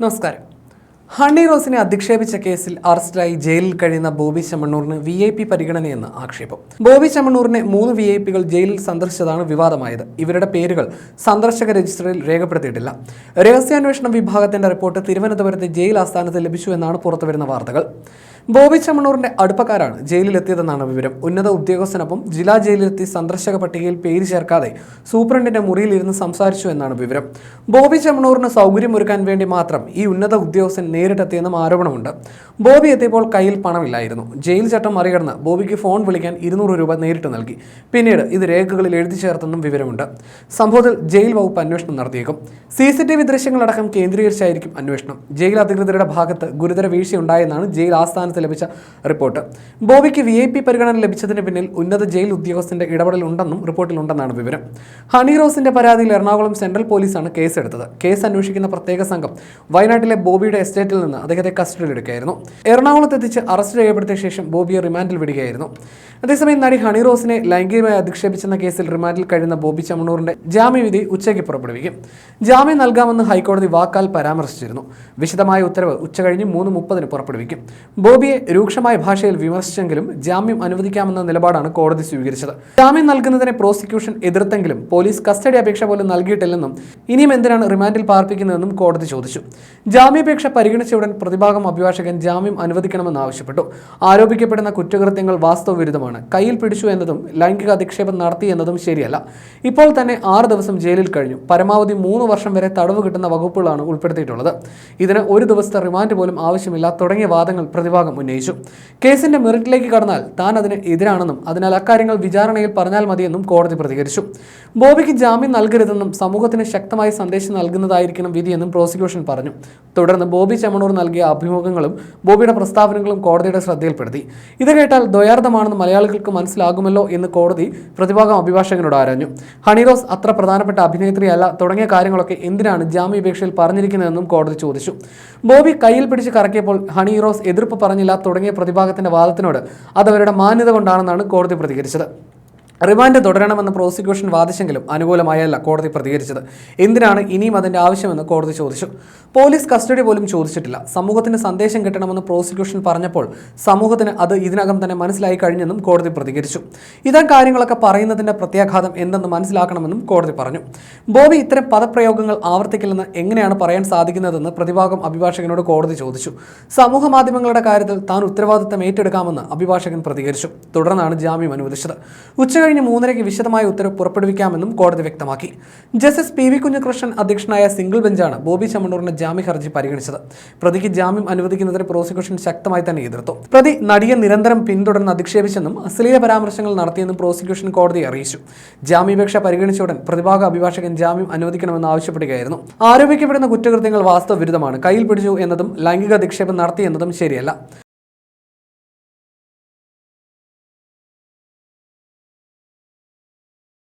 നമസ്കാരം ഹണി റോസിനെ അധിക്ഷേപിച്ച കേസിൽ അറസ്റ്റിലായി ജയിലിൽ കഴിയുന്ന ബോബി ചമ്മണ്ണൂറിന് വി ഐ പി പരിഗണനയെന്ന് ആക്ഷേപം. ബോബി ചമ്മണ്ണൂറിനെ മൂന്ന് വി ഐ പികൾ ജയിലിൽ സന്ദർശിച്ചതാണ് വിവാദമായത്. ഇവരുടെ പേരുകൾ സന്ദർശക രജിസ്റ്ററിൽ രേഖപ്പെടുത്തിയിട്ടില്ല. രഹസ്യാന്വേഷണ വിഭാഗത്തിന്റെ റിപ്പോർട്ട് തിരുവനന്തപുരത്തെ ജയിൽ ആസ്ഥാനത്ത് ലഭിച്ചു എന്നാണ് പുറത്തുവരുന്ന വാർത്തകൾ. ബോബി ചെമ്മണ്ണൂറിന്റെ അടുപ്പക്കാരാണ് ജയിലിലെത്തിയതെന്നാണ് വിവരം. ഉന്നത ഉദ്യോഗസ്ഥനൊപ്പം ജില്ലാ ജയിലിലെത്തി സന്ദർശക പട്ടികയിൽ പേര് ചേർക്കാതെ സൂപ്രണ്ടിന്റെ മുറിയിലിരുന്ന് സംസാരിച്ചു എന്നാണ് വിവരം. ബോബി ചമ്മണൂറിന് സൗകര്യമൊരുക്കാൻ വേണ്ടി മാത്രം ഈ ഉന്നത ഉദ്യോഗസ്ഥൻ നേരിട്ടെത്തിയെന്നും ആരോപണമുണ്ട്. ബോബി എത്തിയപ്പോൾ കയ്യിൽ പണമില്ലായിരുന്നു. ജയിൽ ചട്ടം മറികടന്ന് ബോബിക്ക് ഫോൺ വിളിക്കാൻ ഇരുന്നൂറ് രൂപ നേരിട്ട് നൽകി. പിന്നീട് ഇത് രേഖകളിൽ എഴുതി ചേർത്തെന്നും വിവരമുണ്ട്. സംഭവത്തിൽ ജയിൽ വകുപ്പ് അന്വേഷണം നടത്തിയേക്കും. സി സി ടി വി ദൃശ്യങ്ങളടക്കം കേന്ദ്രീകരിച്ചായിരിക്കും അന്വേഷണം. ജയിൽ അധികൃതരുടെ ഭാഗത്ത് ഗുരുതര വീഴ്ചയുണ്ടായെന്നാണ് ജയിൽ ആസ്ഥാനത്ത് ലഭിച്ച റിപ്പോർട്ട്. ബോബിക്ക് വി ഐ പി പരിഗണന ലഭിച്ചതിന് പിന്നിൽ ഉന്നത ജയിൽ ഉദ്യോഗസ്ഥന്റെ ഇടപെടലുണ്ടെന്നും റിപ്പോർട്ടിലുണ്ടെന്നാണ് വിവരം. ഹണി റോസിന്റെ പരാതിയിൽ എറണാകുളം സെൻട്രൽ പോലീസാണ് കേസെടുത്തത്. കേസ് അന്വേഷിക്കുന്ന പ്രത്യേക സംഘം വയനാട്ടിലെ ബോബിയുടെ എസ്റ്റേറ്റിൽ നിന്ന് അദ്ദേഹത്തെ കസ്റ്റഡിയിൽ എടുക്കുകയായിരുന്നു. എറണാകുളത്ത് എത്തിച്ച് അറസ്റ്റ് രേഖപ്പെടുത്തിയ ശേഷം ബോബിയെ റിമാൻഡിൽ വിടുകയായിരുന്നു. അതേസമയം നടി ഹണി റോസിനെ ലൈംഗികമായി അധിക്ഷേപിച്ചെന്ന കേസിൽ റിമാൻഡിൽ കഴിയുന്ന ബോബി ചമ്മണൂറിന്റെ ജാമ്യവിധി ഉച്ചയ്ക്ക് പുറപ്പെടുവിക്കും. ജാമ്യം നൽകാമെന്ന് ഹൈക്കോടതി വാക്കാൽ പരാമർശിച്ചിരുന്നു. വിശദമായ ഉത്തരവ് ഉച്ച ഉച്ചകഴിഞ്ഞ് മൂന്ന് മുപ്പതിന് പുറപ്പെടുവിക്കും. ബോബിയെ രൂക്ഷമായ ഭാഷയിൽ വിമർശിച്ചെങ്കിലും ജാമ്യം അനുവദിക്കാമെന്ന നിലപാടാണ് കോടതി സ്വീകരിച്ചത്. ജാമ്യം നൽകുന്നതിനെ പ്രോസിക്യൂഷൻ എതിർത്തെങ്കിലും പോലീസ് കസ്റ്റഡി അപേക്ഷ പോലും നൽകിയിട്ടില്ലെന്നും ഇനിയും എന്തിനാണ് റിമാൻഡിൽ പാർപ്പിക്കുന്നതെന്നും കോടതി ചോദിച്ചു. ജാമ്യാപേക്ഷ പരിഗണിച്ച ഉടൻ പ്രതിഭാഗം അഭിഭാഷകൻ ജാമ്യം അനുവദിക്കണമെന്ന് ആവശ്യപ്പെട്ടു. ആരോപിക്കപ്പെടുന്ന കുറ്റകൃത്യങ്ങൾ വാസ്തവവിരുദ്ധമാണ്. കയ്യിൽ പിടിച്ചു എന്നതും ലൈംഗിക അധിക്ഷേപം നടത്തി എന്നതും ശരിയല്ല. ഇപ്പോൾ തന്നെ ആറ് ദിവസം ജയിലിൽ കഴിഞ്ഞു. പരമാവധി മൂന്ന് വർഷം വരെ തടവ് കിട്ടുന്ന വകുപ്പുകളാണ് ഉൾപ്പെടുത്തിയിട്ടുള്ളത്. ഇതിന് ഒരു ദിവസത്തെ റിമാൻഡ് പോലും ആവശ്യമില്ല തുടങ്ങിയ വാദങ്ങൾ പ്രതിഭാഗം ഉന്നയിച്ചു. കേസിന്റെ മെറിറ്റിലേക്ക് കടന്നാൽ താൻ അതിന് എതിരാണെന്നും അതിനാൽ അക്കാര്യങ്ങൾ വിചാരണയിൽ പറഞ്ഞാൽ മതിയെന്നും കോടതി പ്രതികരിച്ചു. ബോബിക്ക് ജാമ്യം നൽകരുതെന്നും സമൂഹത്തിന് ശക്തമായ സന്ദേശം നൽകുന്നതായിരിക്കണം വിധിയെന്നും പ്രോസിക്യൂഷൻ പറഞ്ഞു. തുടർന്ന് ബോബി ചെമ്മണൂർ നൽകിയ അഭിമുഖങ്ങളും ബോബിയുടെ പ്രസ്താവനകളും കോടതിയുടെ ശ്രദ്ധയിൽപ്പെടുത്തി. ഇത് കേട്ടാൽ ദ്വയാർത്ഥമാണെന്ന് മലയാളികൾക്ക് മനസ്സിലാകുമല്ലോ എന്ന് കോടതി പ്രതിഭാഗം അഭിഭാഷകനോട് ആരാഞ്ഞു. ഹണിറോസ് അത്ര പ്രധാനപ്പെട്ട അഭിനേത്രിയല്ല തുടങ്ങിയ കാര്യങ്ങളൊക്കെ എന്തിനാണ് ജാമ്യാപേക്ഷയിൽ പറഞ്ഞിരിക്കുന്നതെന്നും കോടതി ചോദിച്ചു. ബോബി കയ്യിൽ പിടിച്ച് കറക്കിയപ്പോൾ ഹണി റോസ് എതിർപ്പ് പറഞ്ഞില്ല തുടങ്ങിയ പ്രതിഭാഗത്തിന്റെ വാദത്തിനോട് അതവരുടെ മാന്യത കൊണ്ടാണെന്നാണ് കോടതി പ്രതികരിച്ചത്. റിമാൻഡ് തുടരണമെന്ന് പ്രോസിക്യൂഷൻ വാദിച്ചെങ്കിലും അനുകൂലമായല്ല കോടതി പ്രതികരിച്ചത്. എന്തിനാണ് ഇനിയും അതിന്റെ ആവശ്യമെന്ന് കോടതി ചോദിച്ചു. പോലീസ് കസ്റ്റഡി പോലും ചോദിച്ചിട്ടില്ല. സമൂഹത്തിന് സന്ദേശം കിട്ടണമെന്ന് പ്രോസിക്യൂഷൻ പറഞ്ഞപ്പോൾ സമൂഹത്തിന് അത് ഇതിനകം തന്നെ മനസ്സിലായി കഴിഞ്ഞെന്നും കോടതി പ്രതികരിച്ചു. ഇത്തരം കാര്യങ്ങളൊക്കെ പറയുന്നതിന്റെ പ്രത്യാഘാതം എന്തെന്ന് മനസ്സിലാക്കണമെന്നും കോടതി പറഞ്ഞു. ബോബി ഇത്തരം പദപ്രയോഗങ്ങൾ ആവർത്തിക്കില്ലെന്ന് എങ്ങനെയാണ് പറയാൻ സാധിക്കുന്നതെന്ന് പ്രതിഭാഗം അഭിഭാഷകനോട് കോടതി ചോദിച്ചു. സമൂഹ മാധ്യമങ്ങളുടെ കാര്യത്തിൽ താൻ ഉത്തരവാദിത്തം ഏറ്റെടുക്കാമെന്ന് അഭിഭാഷകൻ പ്രതികരിച്ചു. തുടർന്നാണ് ജാമ്യം അനുവദിച്ചത്. ഉച്ചകഴിഞ്ഞ് മൂന്നരയ്ക്ക് വിശദമായ ഉത്തരവ് പുറപ്പെടുവിക്കാമെന്നും കോടതി വ്യക്തമാക്കി. ജസ്റ്റിസ് പി വി കുഞ്ഞികൃഷ്ണൻ അധ്യക്ഷനായ സിംഗിൾ ബെഞ്ചാണ് ബോബി ചമ്മണ്ണൂറിന്റെ ജാമ്യ ഹർജി പരിഗണിച്ചത്. പ്രതിക്ക് ജാമ്യം അനുവദിക്കുന്നതിന് പ്രോസിക്യൂഷൻ ശക്തമായി തന്നെ എതിർത്തു. പ്രതി നടിയെ നിരന്തരം പിന്തുടർന്ന് അധിക്ഷേപിച്ചെന്നും അശ്ലീല പരാമർശങ്ങൾ നടത്തിയെന്നും പ്രോസിക്യൂഷൻ കോടതിയെ അറിയിച്ചു. ജാമ്യാപേക്ഷ പരിഗണിച്ച ഉടൻ പ്രതിഭാഗ അഭിഭാഷകൻ ജാമ്യം അനുവദിക്കണമെന്ന് ആവശ്യപ്പെടുകയായിരുന്നു. ആരോപിക്കപ്പെടുന്ന കുറ്റകൃത്യങ്ങൾ വാസ്തവ വിരുദ്ധമാണ്. കയ്യിൽ പിടിച്ചു എന്നതും ലൈംഗിക അധിക്ഷേപം നടത്തിയെന്നതും ശരിയല്ല.